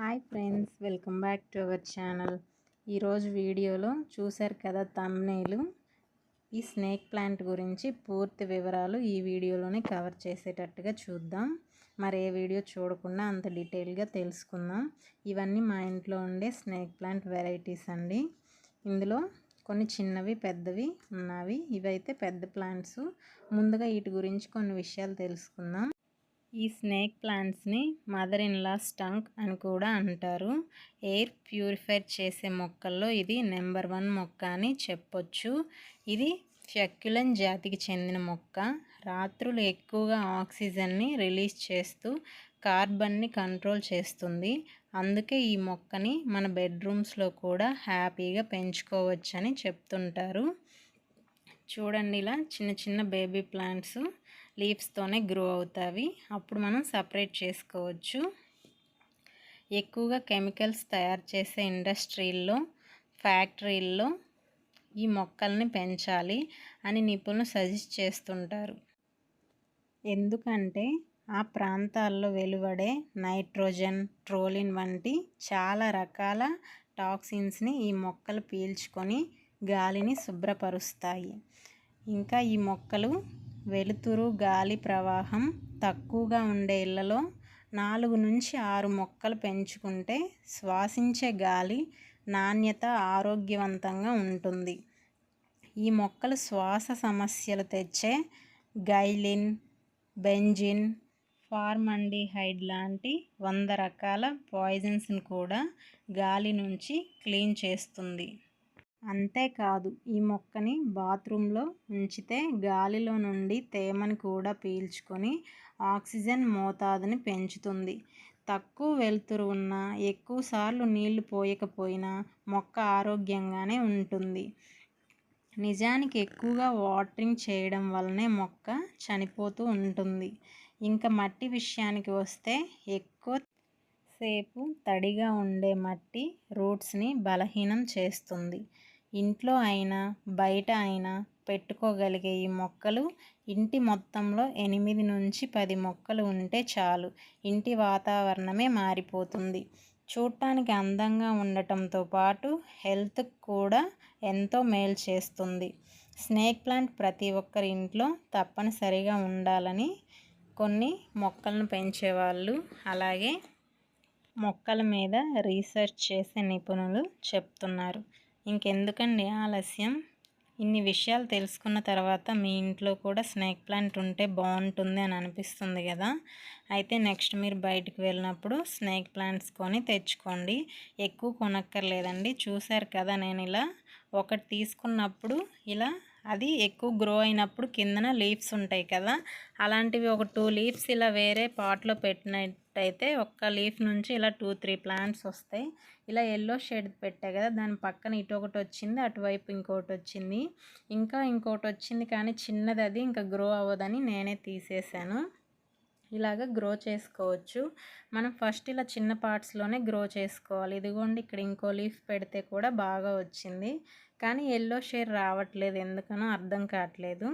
Hi friends welcome back to our channel. ఈరోజు వీడియోలో చూశారు కదా తమ్నేలు ఈ స్నేక్ ప్లాంట్ గురించి పూర్తి వివరాలు ఈ వీడియోలోనే కవర్ చేసేటట్టుగా చూద్దాం. మరి ఏ వీడియో చూడకుండా అంత డీటెయిల్గా తెలుసుకుందాం. ఇవన్నీ మా ఇంట్లో ఉండే స్నేక్ ప్లాంట్ వెరైటీస్ అండి. ఇందులో కొన్ని చిన్నవి పెద్దవి ఉన్నవి. ఇవైతే పెద్ద ప్లాంట్స్ ముందుగా వీటి గురించి కొన్ని విషయాలు తెలుసుకుందాం. ఈ స్నేక్ ప్లాంట్స్ని మదర్ ఇన్ లా స్టంక్ అని కూడా అంటారు. ఎయిర్ ప్యూరిఫైర్ చేసే మొక్కల్లో ఇది నెంబర్ వన్ మొక్క అని చెప్పొచ్చు. ఇది ఫ్యక్యులన్ జాతికి చెందిన మొక్క. రాత్రులు ఎక్కువగా ఆక్సిజన్ని రిలీజ్ చేస్తూ కార్బన్ని కంట్రోల్ చేస్తుంది. అందుకే ఈ మొక్కని మన బెడ్రూమ్స్లో కూడా హ్యాపీగా పెంచుకోవచ్చని చెప్తుంటారు. చూడండి ఇలా చిన్న చిన్న బేబీ ప్లాంట్స్ లీవ్స్తోనే గ్రో అవుతాయి అప్పుడు మనం సపరేట్ చేసుకోవచ్చు. ఎక్కువగా కెమికల్స్ తయారు చేసే ఇండస్ట్రీల్లో ఫ్యాక్టరీల్లో ఈ మొక్కల్ని పెంచాలి అని నిపుణులు సజెస్ట్ చేస్తుంటారు. ఎందుకంటే ఆ ప్రాంతాల్లో వెలువడే నైట్రోజన్ ట్రోలిన్ వంటి చాలా రకాల టాక్సిన్స్ని ఈ మొక్కలు పీల్చుకొని గాలిని శుభ్రపరుస్తాయి. ఇంకా ఈ మొక్కలు వెలుతురు గాలి ప్రవాహం తక్కువగా ఉండే ఇళ్ళలో నాలుగు నుంచి ఆరు మొక్కలు పెంచుకుంటే శ్వాసించే గాలి నాణ్యత ఆరోగ్యవంతంగా ఉంటుంది. ఈ మొక్కలు శ్వాస సమస్యలు తెచ్చే గైలిన్ బెంజిన్ ఫార్మండిహైడ్ లాంటి వంద రకాల పాయిజన్స్ని కూడా గాలి నుంచి క్లీన్ చేస్తుంది. అంతేకాదు ఈ మొక్కని బాత్రూంలో ఉంచితే గాలిలో నుండి తేమని కూడా పీల్చుకొని ఆక్సిజన్ మోతాదుని పెంచుతుంది. తక్కువ వెలుతురు ఉన్న ఎక్కువసార్లు నీళ్ళు పోయకపోయినా మొక్క ఆరోగ్యంగానే ఉంటుంది. నిజానికి ఎక్కువగా వాటరింగ్ చేయడం వల్లనే మొక్క చనిపోతూ ఉంటుంది. ఇంకా మట్టి విషయానికి వస్తే ఎక్కువ సేపు తడిగా ఉండే మట్టి రూట్స్ని బలహీనం చేస్తుంది. ఇంట్లో అయినా బయట అయినా పెట్టుకోగలిగే ఈ మొక్కలు ఇంటి మొత్తంలో ఎనిమిది నుంచి పది మొక్కలు ఉంటే చాలు. ఇంటి వాతావరణమే మారిపోతుంది. చూడటానికి అందంగా ఉండటంతో పాటు హెల్త్ కూడా ఎంతో మేలు చేస్తుంది. స్నేక్ ప్లాంట్ ప్రతి ఒక్కరి ఇంట్లో తప్పనిసరిగా ఉండాలని కొన్ని మొక్కలను పెంచేవాళ్ళు అలాగే మొక్కల మీద రీసెర్చ్ చేసే నిపుణులు చెప్తున్నారు. ఇంకెందుకండి ఆలస్యం? ఇన్ని విషయాలు తెలుసుకున్న తర్వాత మీ ఇంట్లో కూడా స్నేక్ ప్లాంట్ ఉంటే బాగుంటుంది అని అనిపిస్తుంది కదా? అయితే నెక్స్ట్ మీరు బయటకు వెళ్ళినప్పుడు స్నేక్ ప్లాంట్స్ కొని తెచ్చుకోండి. ఎక్కువ కొనక్కర్లేదండి. చూశారు కదా నేను ఇలా? ఒకటి తీసుకున్నప్పుడు ఇలా అది ఎక్కువ గ్రో అయినప్పుడు కిందన లీవ్స్ ఉంటాయి కదా అలాంటివి ఒక టూ లీవ్స్ ఇలా వేరే పాట్లో పెట్టినట్టయితే ఒక్క లీఫ్ నుంచి ఇలా టూ త్రీ ప్లాంట్స్ వస్తాయి. ఇలా ఎల్లో షేడ్ పెట్టా కదా దాని పక్కన ఇటు ఒకటి వచ్చింది అటువైపు ఇంకోటి వచ్చింది. ఇంకా ఇంకోటి వచ్చింది కానీ చిన్నది అది ఇంకా గ్రో అవ్వదని నేనే తీసేసాను ఇలాగ గ్రో చేసుకోవచ్చు. మనం ఫస్ట్ ఇలా చిన్న పార్ట్స్లోనే గ్రో చేసుకోవాలి. ఇదిగోండి ఇక్కడ ఇంకో లీఫ్ పెడితే కూడా బాగా వచ్చింది. కానీ ఎల్లో షేర్ రావట్లేదు. ఎందుకనో అర్థం కావట్లేదు.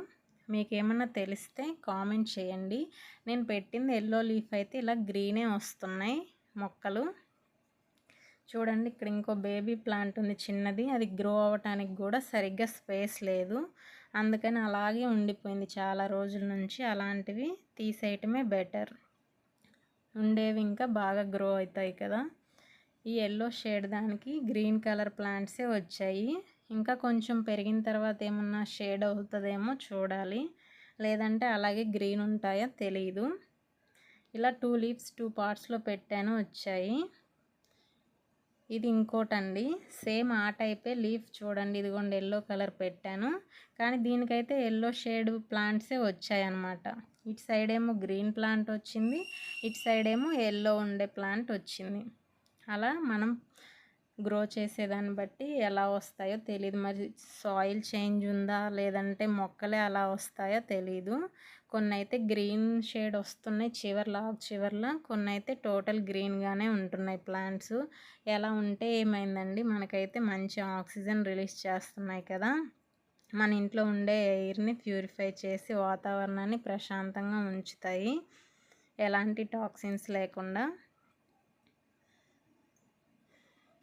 మీకు ఏమన్నా తెలిస్తే కామెంట్ చేయండి. నేను పెట్టింది ఎల్లో లీఫ్ అయితే ఇలా గ్రీనే వస్తున్నాయి మొక్కలు. చూడండి ఇక్కడ ఇంకో బేబీ ప్లాంట్ ఉంది చిన్నది. అది గ్రో అవ్వటానికి కూడా సరిగ్గా స్పేస్ లేదు. అందుకని అలాగే ఉండిపోయింది చాలా రోజుల నుంచి. అలాంటివి తీసేయటమే బెటర్ ఉండేవి ఇంకా బాగా గ్రో అవుతాయి కదా. ఈ ఎల్లో షేడ్ దానికి గ్రీన్ కలర్ ప్లాంట్సే వచ్చాయి. ఇంకా కొంచెం పెరిగిన తర్వాత ఏమన్నా షేడ్ అవుతుందేమో చూడాలి. లేదంటే అలాగే గ్రీన్ ఉంటాయో తెలియదు ఇలా టూ లీవ్స్ టూ పార్ట్స్లో పెట్టాను వచ్చాయి. ఇది ఇంకోటండి. సేమ్ ఆ టైపే లీఫ్ చూడండి. ఇదిగోండి ఎల్లో కలర్ పెట్టాను. కానీ దీనికైతే ఎల్లో షేడ్ ప్లాంట్సే వచ్చాయన్నమాట. ఇటు సైడ్ ఏమో గ్రీన్ ప్లాంట్ వచ్చింది. ఇటు సైడ్ ఏమో ఎల్లో ఉండే ప్లాంట్ వచ్చింది. అలా మనం గ్రో చేసేదాన్ని బట్టి ఎలా వస్తాయో తెలియదు మరి సాయిల్ చేంజ్ ఉందా? లేదంటే మొక్కలే అలా వస్తాయో తెలీదు. కొన్ని అయితే గ్రీన్ షేడ్ వస్తున్నాయి చివర్లా చివర్లా. కొన్ని అయితే టోటల్ గ్రీన్గానే ఉంటున్నాయి ప్లాంట్స్. ఎలా ఉంటే ఏమైందండి? మనకైతే మంచి ఆక్సిజన్ రిలీజ్ చేస్తున్నాయి కదా. మన ఇంట్లో ఉండే ఎయిర్ని ప్యూరిఫై చేసి వాతావరణాన్ని ప్రశాంతంగా ఉంచుతాయి. ఎలాంటి టాక్సిన్స్ లేకుండా.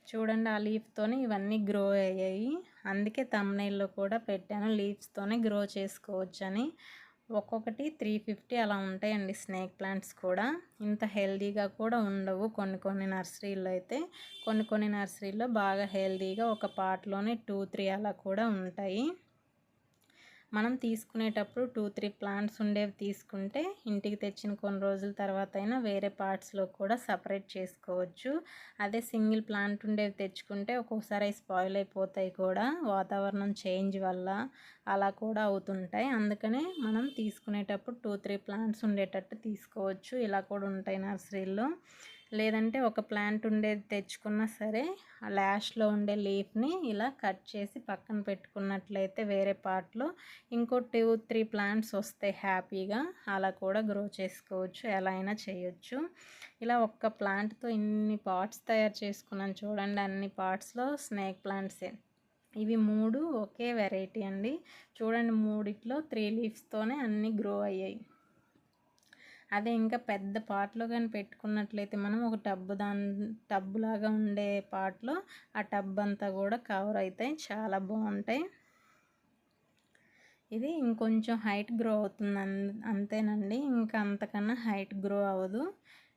చూడండి ఆ లీఫ్తోనే ఇవన్నీ గ్రో అయ్యాయి. అందుకే తమ్నైల్లో కూడా పెట్టాను. లీవ్స్తోనే గ్రో చేసుకోవచ్చని. ఒక్కొక్కటి త్రీ ఫిఫ్టీ అలా ఉంటాయండి స్నేక్ ప్లాంట్స్ కూడా. ఇంత హెల్దీగా కూడా ఉండవు కొన్ని కొన్ని నర్సరీల్లో అయితే. కొన్ని కొన్ని నర్సరీల్లో బాగా హెల్దీగా ఒక పార్ట్లోనే టూ త్రీ అలా కూడా ఉంటాయి. మనం తీసుకునేటప్పుడు టూ త్రీ ప్లాంట్స్ ఉండేవి తీసుకుంటే ఇంటికి తెచ్చిన కొన్ని రోజుల తర్వాత అయినా వేరే పార్ట్స్లో కూడా సపరేట్ చేసుకోవచ్చు. అదే సింగిల్ ప్లాంట్ ఉండేవి తెచ్చుకుంటే ఒక్కొక్కసారి అవి స్పాయిల్ అయిపోతాయి కూడా. వాతావరణం చేంజ్ వల్ల అలా కూడా అవుతుంటాయి. అందుకనే మనం తీసుకునేటప్పుడు టూ త్రీ ప్లాంట్స్ ఉండేటట్టు తీసుకోవచ్చు. ఇలా కూడా ఉంటాయి నర్సరీల్లో. లేదంటే ఒక ప్లాంట్ ఉండేది తెచ్చుకున్నా సరే ఆ ల్యాష్లో ఉండే లీఫ్ని ఇలా కట్ చేసి పక్కన పెట్టుకున్నట్లయితే వేరే పార్ట్లో ఇంకో టూ త్రీ ప్లాంట్స్ వస్తాయి హ్యాపీగా అలా కూడా గ్రో చేసుకోవచ్చు ఎలా అయినా చేయొచ్చు. ఇలా ఒక్క ప్లాంట్తో ఇన్ని పార్ట్స్ తయారు చేసుకున్నాను చూడండి అన్ని పార్ట్స్లో స్నేక్ ప్లాంట్సే. ఇవి మూడు ఒకే వెరైటీ అండి. చూడండి మూడిట్లో త్రీ లీవ్స్తోనే అన్నీ గ్రో అయ్యాయి. అదే ఇంకా పెద్ద పాట్లో కానీ పెట్టుకున్నట్లయితే మనం ఒక టబ్బు దాని టబ్బు లాగా ఉండే పాట్లో ఆ టబ్ అంతా కూడా కవర్ అవుతాయి చాలా బాగుంటాయి. ఇది ఇంకొంచెం హైట్ గ్రో అవుతుంది అంతేనండి. ఇంకా అంతకన్నా హైట్ గ్రో అవ్వదు.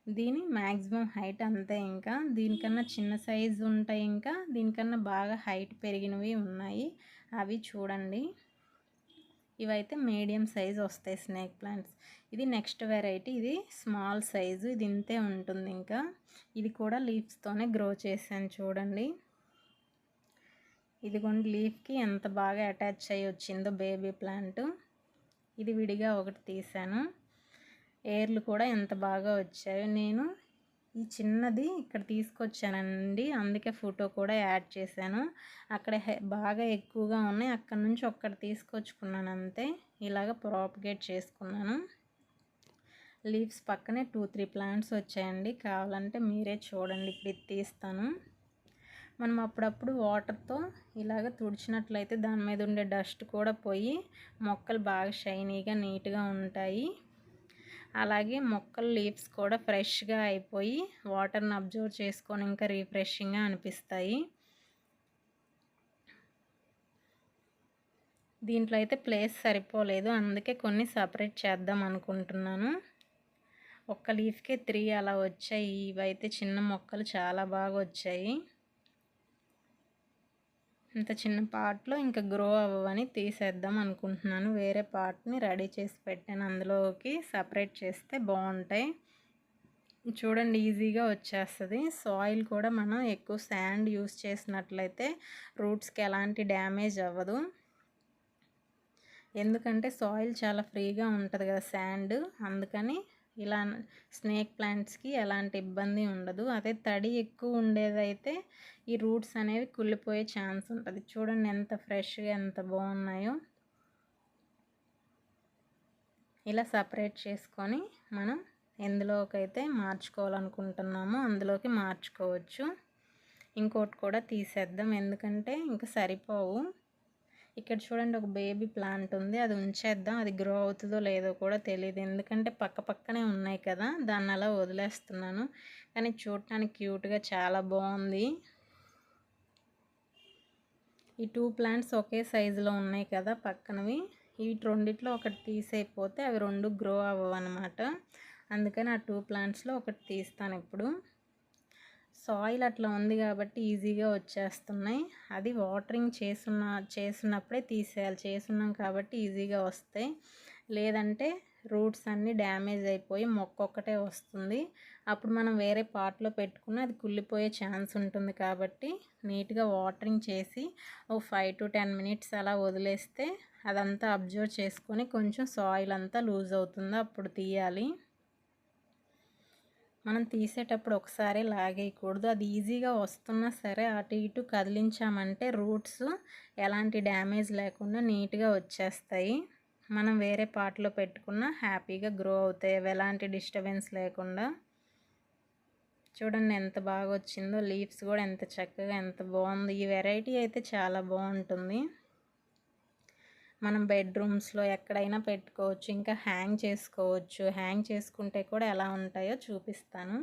దీని మ్యాక్సిమం హైట్ అంతే ఇంకా. దీనికన్నా చిన్న సైజు ఉంటాయి ఇంకా. దీనికన్నా బాగా హైట్ పెరిగినవి ఉన్నాయి. అవి చూడండి. ఇవైతే మీడియం సైజ్ వస్తాయి స్నేక్ ప్లాంట్స్. ఇది నెక్స్ట్ వెరైటీ. ఇది స్మాల్ సైజు. ఇది ఇంతే ఉంటుంది ఇంకా. ఇది కూడా లీవ్స్తోనే గ్రో చేశాను చూడండి. ఇదిగోండి లీఫ్కి ఎంత బాగా అటాచ్ అయ్యి వచ్చిందో బేబీ ప్లాంట్. ఇది విడిగా ఒకటి తీసాను ఎయిర్లు కూడా ఎంత బాగా వచ్చాయో నేను ఈ చిన్నది ఇక్కడ తీసుకొచ్చానండి. అందుకే ఫోటో కూడా యాడ్ చేశాను. అక్కడ బాగా ఎక్కువగా ఉన్నాయి. అక్కడ నుంచి ఒక్కటి తీసుకొచ్చుకున్నాను అంతే. ఇలాగ ప్రాపగేట్ చేసుకున్నాను. లీవ్స్ పక్కనే టూ త్రీ ప్లాంట్స్ వచ్చాయండి. కావాలంటే మీరే చూడండి. ఇప్పుడు తీస్తాను. మనం అప్పుడప్పుడు వాటర్తో ఇలాగ తుడిచినట్లయితే దాని మీద ఉండే డస్ట్ కూడా పోయి మొక్కలు బాగా షైనీగా నీట్గా ఉంటాయి. అలాగే మొక్కల లీవ్స్ కూడా ఫ్రెష్గా అయిపోయి వాటర్ని అబ్జర్వ్ చేసుకొని ఇంకా రీఫ్రెషింగ్గా అనిపిస్తాయి. దీంట్లో అయితే ప్లేస్ సరిపోలేదు. అందుకే కొన్ని సపరేట్ చేద్దాం అనుకుంటున్నాను. ఒక్క లీఫ్కే త్రీ అలా వచ్చాయి. ఇవైతే చిన్న మొక్కలు చాలా బాగా వచ్చాయి. ఇంత చిన్న పార్ట్లో ఇంకా గ్రో అవ్వని తీసేద్దాం అనుకుంటున్నాను. వేరే పార్ట్ని రెడీ చేసి పెట్టాను. అందులోకి సపరేట్ చేస్తే బాగుంటాయి. చూడండి ఈజీగా వచ్చేస్తుంది. సాయిల్ కూడా మనం ఎక్కువ శాండ్ యూస్ చేసినట్లయితే రూట్స్కి ఎలాంటి డ్యామేజ్ అవ్వదు. ఎందుకంటే సాయిల్ చాలా ఫ్రీగా ఉంటుంది కదా శాండ్. అందుకని ఇలా స్నేక్ ప్లాంట్స్కి ఎలాంటి ఇబ్బంది ఉండదు. అదే తడి ఎక్కువ ఉండేదైతే ఈ రూట్స్ అనేవి కుళ్ళిపోయే ఛాన్స్ ఉంటుంది. చూడండి ఎంత ఫ్రెష్గా ఎంత బాగున్నాయో. ఇలా సపరేట్ చేసుకొని మనం ఎందులోకైతే మార్చుకోవాలనుకుంటున్నామో అందులోకి మార్చుకోవచ్చు. ఇంకోటి కూడా తీసేద్దాం. ఎందుకంటే ఇంకా సరిపోవు. ఇక్కడ చూడండి ఒక బేబీ ప్లాంట్ ఉంది. అది ఉంచేద్దాం. అది గ్రో అవుతుందో లేదో కూడా తెలియదు ఎందుకంటే పక్క పక్కనే ఉన్నాయి కదా. దాన్ని అలా వదిలేస్తున్నాను. కానీ చూడటానికి క్యూట్గా చాలా బాగుంది. ఈ టూ ప్లాంట్స్ ఒకే సైజులో ఉన్నాయి కదా పక్కనవి. ఇవి రెండిట్లో ఒకటి తీసైపోతే అవి రెండు గ్రో అవ్వవు అనమాట అందుకని ఆ టూ ప్లాంట్స్లో ఒకటి తీస్తాను ఇప్పుడు. సాయిల్ అట్లా ఉంది కాబట్టి ఈజీగా వచ్చేస్తున్నాయి. అది వాటరింగ్ చేసున్న చేసినప్పుడే తీసేయాలి. చేస్తున్నాం కాబట్టి ఈజీగా వస్తాయి. లేదంటే రూట్స్ అన్నీ డ్యామేజ్ అయిపోయి మొక్క ఒక్కటే వస్తుంది. అప్పుడు మనం వేరే పార్ట్లో పెట్టుకున్న అది కుళ్ళిపోయే ఛాన్స్ ఉంటుంది కాబట్టి నీట్గా వాటరింగ్ చేసి ఒక ఫైవ్ టు టెన్ మినిట్స్ అలా వదిలేస్తే అదంతా అబ్జర్వ్ చేసుకొని కొంచెం సాయిల్ అంతా లూజ్ అవుతుందో అప్పుడు తీయాలి. మనం తీసేటప్పుడు ఒకసారి లాగేయకూడదు. అది ఈజీగా వస్తున్నా సరే అటు ఇటు కదిలించామంటే రూట్స్ ఎలాంటి డ్యామేజ్ లేకుండా నీట్గా వచ్చేస్తాయి. మనం వేరే పార్ట్లో పెట్టుకున్న హ్యాపీగా గ్రో అవుతాయి. ఎలాంటి డిస్టర్బెన్స్ లేకుండా. చూడండి ఎంత బాగా వచ్చిందో లీవ్స్ కూడా ఎంత చక్కగా ఎంత బాగుంది. ఈ వెరైటీ అయితే చాలా బాగుంటుంది. మనం బెడ్రూమ్స్లో ఎక్కడైనా పెట్టుకోవచ్చు ఇంకా హ్యాంగ్ చేసుకోవచ్చు. హ్యాంగ్ చేసుకుంటే కూడా ఎలా ఉంటాయో చూపిస్తాను.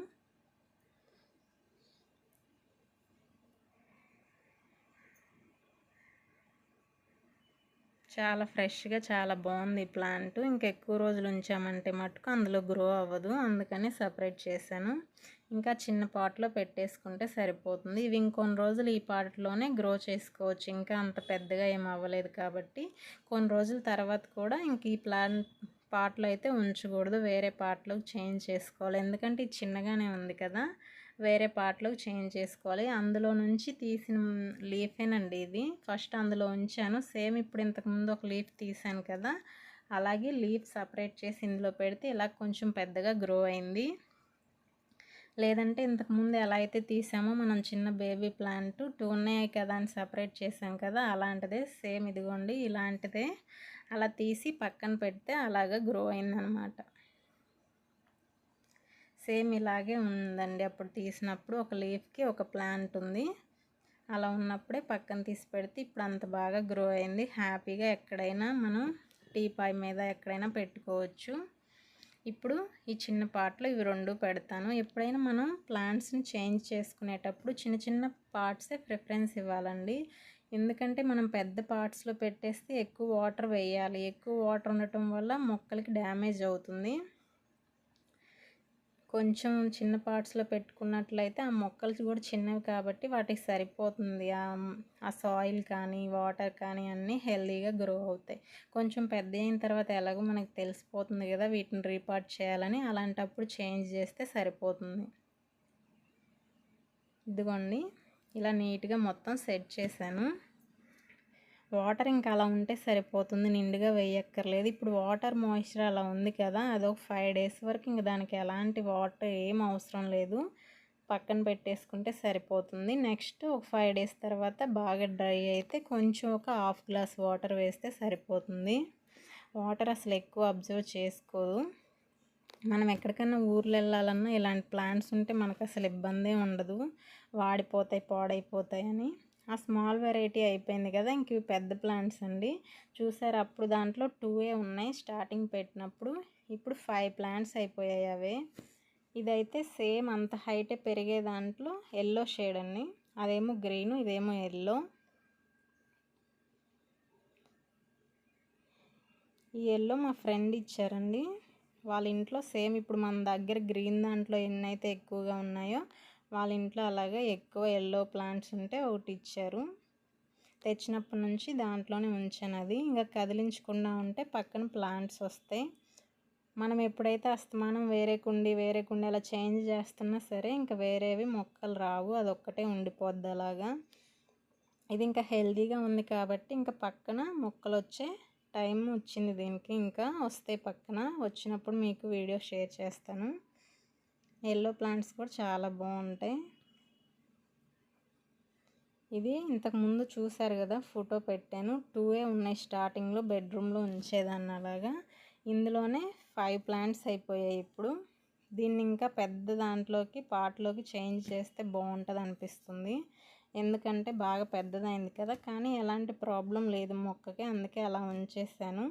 చాలా ఫ్రెష్గా చాలా బాగుంది ఈ ప్లాంట్. ఇంకెక్కువ రోజులు ఉంచామంటే మటుకు అందులో గ్రో అవ్వదు. అందుకని సపరేట్ చేశాను. ఇంకా చిన్న పాట్లో పెట్టేసుకుంటే సరిపోతుంది. ఇవి ఇంకొన్ని రోజులు ఈ పాటలోనే గ్రో చేసుకోవచ్చు. ఇంకా అంత పెద్దగా ఏం అవ్వలేదు కాబట్టి కొన్ని రోజుల తర్వాత కూడా ఇంక ఈ ప్లాంట్ పాట్లో అయితే ఉంచకూడదు. వేరే పాట్లోకి చేంజ్ చేసుకోవాలి. ఎందుకంటే ఇది చిన్నగానే ఉంది కదా. వేరే పార్ట్లోకి చేంజ్ చేసుకోవాలి. అందులో నుంచి తీసిన లీఫేనండి ఇది. ఫస్ట్ అందులో ఉంచాను. సేమ్ ఇప్పుడు ఇంతకుముందు ఒక లీఫ్ తీసాను కదా. అలాగే లీఫ్ సపరేట్ చేసి ఇందులో పెడితే ఇలా కొంచెం పెద్దగా గ్రో అయింది. లేదంటే ఇంతకుముందు ఎలా అయితే తీసామో మనం చిన్న బేబీ ప్లాంట్ టూ ఉన్నాయి కదా అని సపరేట్ చేసాం కదా అలాంటిదే సేమ్ ఇదిగోండి ఇలాంటిదే. అలా తీసి పక్కన పెడితే అలాగా గ్రో అయిందనమాట. సేమ్ ఇలాగే ఉందండి అప్పుడు తీసినప్పుడు. ఒక లీఫ్కి ఒక ప్లాంట్ ఉంది. అలా ఉన్నప్పుడే పక్కన తీసి పెడితే ఇప్పుడు అంత బాగా గ్రో అయింది. హ్యాపీగా ఎక్కడైనా మనం టీపాయ్ మీద ఎక్కడైనా పెట్టుకోవచ్చు. ఇప్పుడు ఈ చిన్న పార్ట్లో ఇవి రెండు పెడతాను. ఎప్పుడైనా మనం ప్లాంట్స్ని చేంజ్ చేసుకునేటప్పుడు చిన్న చిన్న పార్ట్సే ప్రిఫరెన్స్ ఇవ్వాలండి. ఎందుకంటే మనం పెద్ద పార్ట్స్లో పెట్టేస్తే ఎక్కువ వాటర్ వేయాలి. ఎక్కువ వాటర్ ఉండటం వల్ల మొక్కలకి డ్యామేజ్ అవుతుంది. కొంచెం చిన్న పార్ట్స్లో పెట్టుకున్నట్లయితే ఆ మొక్కలు కూడా చిన్నవి కాబట్టి వాటికి సరిపోతుంది. ఆ సాయిల్ కానీ వాటర్ కానీ అన్నీ హెల్తీగా గ్రో అవుతాయి. కొంచెం పెద్ద అయిన తర్వాత ఎలాగో మనకు తెలిసిపోతుంది కదా వీటిని రీపార్ట్ చేయాలని. అలాంటప్పుడు చేంజ్ చేస్తే సరిపోతుంది. ఇదిగోండి. ఇలా నీట్గా మొత్తం సెట్ చేశాను. వాటర్ ఇంకా అలా ఉంటే సరిపోతుంది నిండుగా వేయక్కర్లేదు. ఇప్పుడు వాటర్ మాయిశ్చర్ అలా ఉంది కదా అదొక ఫైవ్ డేస్ వరకు ఇంక దానికి ఎలాంటి వాటర్ ఏం అవసరం లేదు. పక్కన పెట్టేసుకుంటే సరిపోతుంది. నెక్స్ట్ ఒక ఫైవ్ డేస్ తర్వాత బాగా డ్రై అయితే కొంచెం ఒక హాఫ్ గ్లాస్ వాటర్ వేస్తే సరిపోతుంది. వాటర్ అసలు ఎక్కువ అబ్జర్వ్ చేసుకోదు. మనం ఎక్కడికైనా ఊర్లు వెళ్ళాలన్నా ఇలాంటి ప్లాంట్స్ ఉంటే మనకు అసలు ఇబ్బంది ఉండదు. వాడిపోతాయి పాడైపోతాయి అని. ఆ స్మాల్ వెరైటీ అయిపోయింది కదా ఇంక ఇవి పెద్ద ప్లాంట్స్ అండి. చూసారు అప్పుడు దాంట్లో టూవే ఉన్నాయి స్టార్టింగ్ పెట్టినప్పుడు. ఇప్పుడు ఫైవ్ ప్లాంట్స్ అయిపోయాయి అవే. ఇదైతే సేమ్ అంత హైటే పెరిగే దాంట్లో ఎల్లో షేడ్ అండి. అదేమో గ్రీన్ ఇదేమో ఎల్లో. ఈ ఎల్లో మా ఫ్రెండ్ ఇచ్చారండి. వాళ్ళ ఇంట్లో సేమ్ ఇప్పుడు మన దగ్గర గ్రీన్ దాంట్లో ఎన్నైతే ఎక్కువగా ఉన్నాయో వాళ్ళ ఇంట్లో అలాగే ఎక్కువ ఎల్లో ప్లాంట్స్ ఉంటే ఒకటి ఇచ్చారు. తెచ్చినప్పటి నుంచి దాంట్లోనే ఉంచాను అది. ఇంకా కదిలించకుండా ఉంటే పక్కన ప్లాంట్స్ వస్తాయి మనం ఎప్పుడైతే అస్తమానం వేరే కుండి వేరే కుండి అలా చేంజ్ చేస్తున్నా సరే ఇంకా వేరేవి మొక్కలు రావు. అదొక్కటే ఉండిపోద్ది అలాగా. ఇది ఇంకా హెల్దీగా ఉంది కాబట్టి ఇంకా పక్కన మొక్కలు వచ్చే టైం వచ్చింది దీనికి. ఇంకా వస్తాయి పక్కన వచ్చినప్పుడు మీకు వీడియో షేర్ చేస్తాను. ఎల్లో ప్లాంట్స్ కూడా చాలా బాగుంటాయి. ఇది ఇంతకుముందు చూసారు కదా ఫోటో పెట్టాను. టూవే ఉన్నాయి స్టార్టింగ్లో బెడ్రూమ్లో ఉంచేదాన్ని అలాగా. ఇందులోనే ఫైవ్ ప్లాంట్స్ అయిపోయాయి ఇప్పుడు. దీన్ని ఇంకా పెద్ద దాంట్లోకి పాటలోకి చేంజ్ చేస్తే బాగుంటుంది అనిపిస్తుంది. ఎందుకంటే బాగా పెద్దదైంది కదా కానీ ఎలాంటి ప్రాబ్లం లేదు మొక్కకి అందుకే అలా ఉంచేసాను.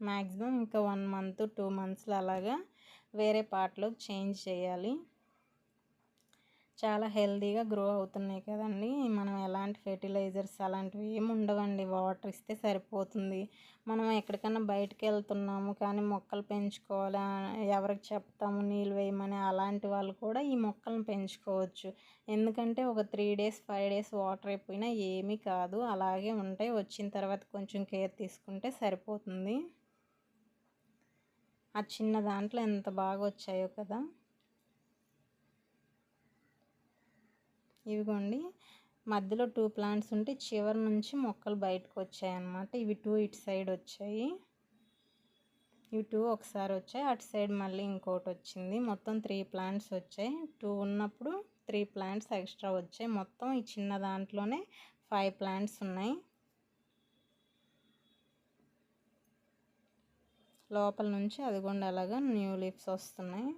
మ్యాక్సిమం ఇంకా వన్ మంత్ టూ మంత్స్లో అలాగా వేరే పార్ట్లో చేంజ్ చేయాలి. చాలా హెల్తీగా గ్రో అవుతున్నాయి కదండి. మనం ఎలాంటి ఫెర్టిలైజర్స్ అలాంటివి ఏమి ఉండవండి. వాటర్ ఇస్తే సరిపోతుంది. మనం ఎక్కడికైనా బయటకు వెళ్తున్నాము కానీ మొక్కలు పెంచుకోవాలి ఎవరికి చెప్తాము నీళ్ళు వేయమని అలాంటి వాళ్ళు కూడా ఈ మొక్కలను పెంచుకోవచ్చు. ఎందుకంటే ఒక three days five days water అయిపోయినా ఏమీ కాదు. అలాగే ఉంటాయి. వచ్చిన తర్వాత కొంచెం కేర్ తీసుకుంటే సరిపోతుంది. ఆ చిన్న దాంట్లో ఎంత బాగా వచ్చాయో కదా. ఇవిగోండి. మధ్యలో టూ ప్లాంట్స్ ఉంటే చివరి నుంచి మొక్కలు బయటకు వచ్చాయన్నమాట ఇవి టూ ఇటు సైడ్ వచ్చాయి. ఇవి టూ ఒకసారి వచ్చాయి. అటు సైడ్ మళ్ళీ ఇంకోటి వచ్చింది మొత్తం త్రీ ప్లాంట్స్ వచ్చాయి. టూ ఉన్నప్పుడు త్రీ ప్లాంట్స్ ఎక్స్ట్రా వచ్చాయి. మొత్తం ఈ చిన్న దాంట్లోనే ఫైవ్ ప్లాంట్స్ ఉన్నాయి. లోపల నుంచి అదిగోండి అలాగా న్యూ లీవ్స్ వస్తున్నాయి.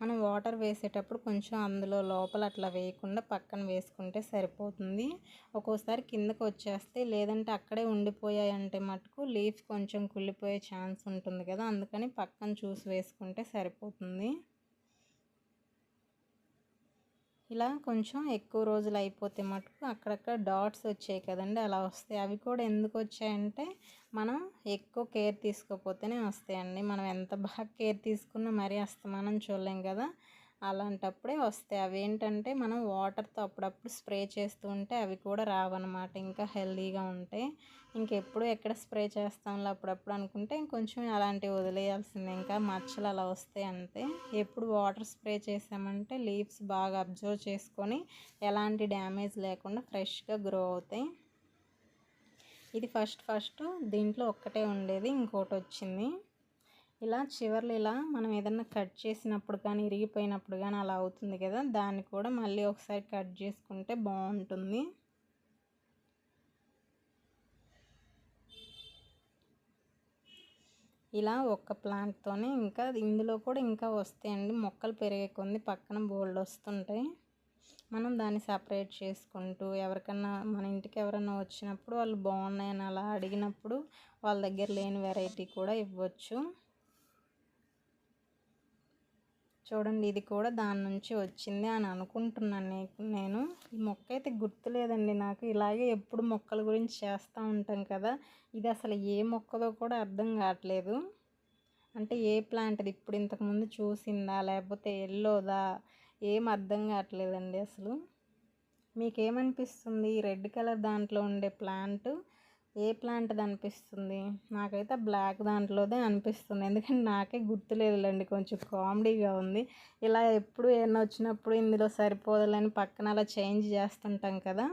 మనం వాటర్ వేసేటప్పుడు కొంచెం అందులో లోపల అట్లా వేయకుండా పక్కన వేసుకుంటే సరిపోతుంది. ఒక్కోసారి కిందకు వచ్చేస్తే లేదంటే అక్కడే ఉండిపోయాయి అంటే మటుకు లీఫ్ కొంచెం కుళ్ళిపోయే ఛాన్స్ ఉంటుంది కదా అందుకని పక్కన చూసి వేసుకుంటే సరిపోతుంది. ఇలా కొంచెం ఎక్కువ రోజులు అయిపోతే మటుకు అక్కడక్కడ డాట్స్ వచ్చాయి కదండి అలా వస్తాయి. అవి కూడా ఎందుకు వచ్చాయంటే మనం ఎక్కువ కేర్ తీసుకోకపోతేనే వస్తాయండి. మనం ఎంత బాగా కేర్ తీసుకున్నా మరీ అస్తమానం చూడలేం కదా. అలాంటప్పుడే వస్తాయి. అవి ఏంటంటే మనం వాటర్తో అప్పుడప్పుడు స్ప్రే చేస్తూ ఉంటే అవి కూడా రావన్నమాట. ఇంకా హెల్దీగా ఉంటాయి ఇంకెప్పుడు ఎక్కడ స్ప్రే చేస్తాంలో అప్పుడప్పుడు అనుకుంటే ఇంకొంచెం అలాంటివి వదిలేయాల్సిందే. ఇంకా మచ్చలు అలా వస్తాయి అంతే. ఎప్పుడు వాటర్ స్ప్రే చేసామంటే లీవ్స్ బాగా అబ్జర్వ్ చేసుకొని ఎలాంటి డ్యామేజ్ లేకుండా ఫ్రెష్గా గ్రో అవుతాయి. ఇది ఫస్ట్ ఫస్ట్. దీంట్లో ఒక్కటే ఉండేది. ఇంకోటి వచ్చింది ఇలా చివర్లు ఇలా మనం ఏదన్నా కట్ చేసినప్పుడు కానీ ఇరిగిపోయినప్పుడు కానీ అలా అవుతుంది కదా దాన్ని కూడా మళ్ళీ ఒకసారి కట్ చేసుకుంటే బాగుంటుంది. ఇలా ఒక్క ప్లాంట్తోనే ఇంకా ఇందులో కూడా ఇంకా వస్తాయండి. మొక్కలు పెరిగే కొన్ని పక్కన బోల్డ్ వస్తుంటాయి. మనం దాన్ని సపరేట్ చేసుకుంటూ ఎవరికన్నా మన ఇంటికి ఎవరైనా వచ్చినప్పుడు వాళ్ళు బాగున్నాయని అలా అడిగినప్పుడు వాళ్ళ దగ్గర లేని వెరైటీ కూడా ఇవ్వచ్చు. చూడండి ఇది కూడా దాని నుంచి వచ్చింది అని అనుకుంటున్నాను నేను. ఈ మొక్క అయితే గుర్తులేదండి నాకు. ఇలాగే ఎప్పుడు మొక్కల గురించి చేస్తూ ఉంటాం కదా. ఇది అసలు ఏ మొక్కదో కూడా అర్థం కావట్లేదు. అంటే ఏ ప్లాంట్ అది ఇప్పుడు ఇంతకుముందు చూసిందా? లేకపోతే ఎల్లోదా? ఏం అర్థం కావట్లేదండి అసలు. మీకేమనిపిస్తుంది? రెడ్ కలర్ దాంట్లో ఉండే ప్లాంట్ ఏ ప్లాంట్ది అనిపిస్తుంది? నాకైతే బ్లాక్ దాంట్లోదే అనిపిస్తుంది. ఎందుకంటే నాకే గుర్తులేదులేండి కొంచెం కామెడీగా ఉంది. ఇలా ఎప్పుడు ఏమైనా వచ్చినప్పుడు ఇందులో సరిపోదులని పక్కన అలా చేంజ్ చేస్తుంటాం కదా?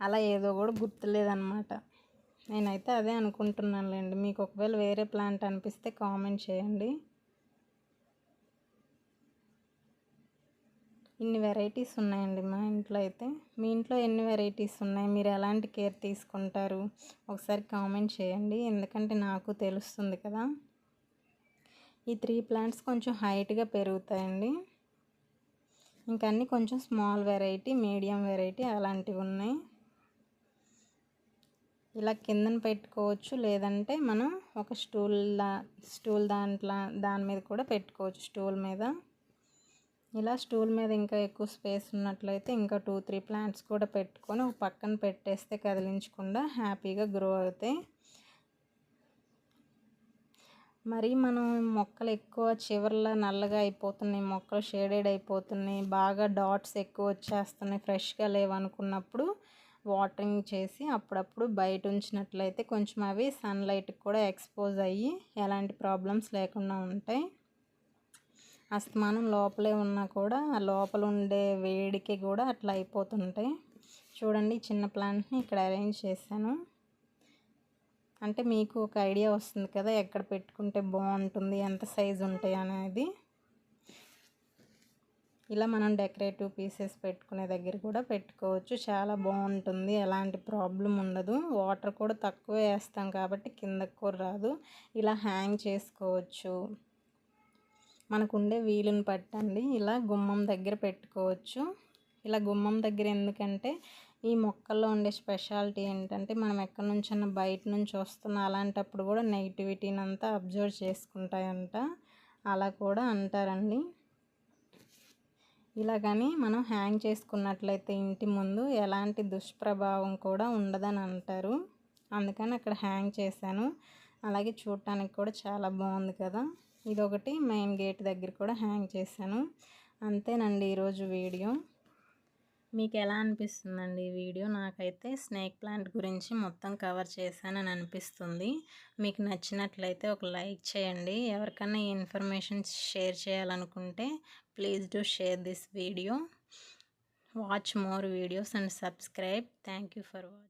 అలా ఏదో కూడా గుర్తులేదన్నమాట. నేనైతే అదే అనుకుంటున్నానులేండి. మీకు ఒకవేళ వేరే ప్లాంట్ అనిపిస్తే కామెంట్ చేయండి. ఇన్ని వెరైటీస్ ఉన్నాయండి మా ఇంట్లో అయితే. మీ ఇంట్లో ఎన్ని వెరైటీస్ ఉన్నాయి? మీరు ఎలాంటి కేర్ తీసుకుంటారు? ఒకసారి కామెంట్ చేయండి. ఎందుకంటే నాకు తెలుస్తుంది కదా. ఈ త్రీ ప్లాంట్స్ కొంచెం హైట్గా పెరుగుతాయండి. ఇంకా అన్నీ కొంచెం స్మాల్ వెరైటీ మీడియం వెరైటీ అలాంటివి ఉన్నాయి. ఇలా కిందన పెట్టుకోవచ్చు. లేదంటే మనం ఒక స్టూల్ స్టూల్ దాంట్లో దాని మీద కూడా పెట్టుకోవచ్చు స్టూల్ మీద. ఇలా స్టూల్ మీద ఇంకా ఎక్కువ స్పేస్ ఉన్నట్లయితే ఇంకా టూ త్రీ ప్లాంట్స్ కూడా పెట్టుకొని ఒక పక్కన పెట్టేస్తే కదిలించకుండా హ్యాపీగా గ్రో అవుతాయి. మరి మనం మొక్కలు ఎక్కువ చివర్లో నల్లగా అయిపోతున్నాయి మొక్కలు షేడెడ్ అయిపోతున్నాయి బాగా డాట్స్ ఎక్కువ వచ్చేస్తున్నాయి ఫ్రెష్గా లేవనుకున్నప్పుడు వాటరింగ్ చేసి అప్పుడప్పుడు బయట ఉంచినట్లయితే కొంచెం అవి సన్లైట్కి కూడా ఎక్స్పోజ్ అయ్యి ఎలాంటి ప్రాబ్లమ్స్ లేకుండా ఉంటాయి. అస్తమానం లోపలే ఉన్నా కూడా లోపల ఉండే వేడికి కూడా అట్లా అయిపోతుంటాయి చూడండి చిన్న ప్లాంట్ని ఇక్కడ అరేంజ్ చేశాను. అంటే మీకు ఒక ఐడియా వస్తుంది కదా ఎక్కడ పెట్టుకుంటే బాగుంటుంది ఎంత సైజు ఉంటాయి అనేది. ఇలా మనం డెకరేటివ్ పీసెస్ పెట్టుకునే దగ్గర కూడా పెట్టుకోవచ్చు. చాలా బాగుంటుంది ఎలాంటి ప్రాబ్లం ఉండదు. వాటర్ కూడా తక్కువ వేస్తాం కాబట్టి కిందకు కూడా రాదు. ఇలా హ్యాంగ్ చేసుకోవచ్చు. మనకు ఉండే వీలుని పట్టండి ఇలా గుమ్మం దగ్గర పెట్టుకోవచ్చు. ఇలా గుమ్మం దగ్గర ఎందుకంటే ఈ మొక్కల్లో ఉండే స్పెషాలిటీ ఏంటంటే మనం ఎక్కడి నుంచైనా బయట నుంచి వస్తున్న అలాంటప్పుడు కూడా నెగిటివిటీని అంతా అబ్జర్వ్ చేసుకుంటాయంట. అలా కూడా అంటారండి. ఇలా కానీ మనం హ్యాంగ్ చేసుకున్నట్లయితే ఇంటి ముందు ఎలాంటి దుష్ప్రభావం కూడా ఉండదని అంటారు. అందుకని అక్కడ హ్యాంగ్ చేశాను. అలాగే చూడటానికి కూడా చాలా బాగుంది కదా. ఇదొకటి మెయిన్ గేట్ దగ్గర కూడా హ్యాంగ్ చేశాను. అంతేనండి ఈరోజు వీడియో. మీకు ఎలా అనిపిస్తుందండి ఈ వీడియో? నాకైతే స్నేక్ ప్లాంట్ గురించి మొత్తం కవర్ చేశానని అనిపిస్తుంది. మీకు నచ్చినట్లయితే ఒక లైక్ చేయండి. ఎవరికైనా ఈ ఇన్ఫర్మేషన్ షేర్ చేయాలనుకుంటే please do share this video. Watch more videos and subscribe. Thank you for watching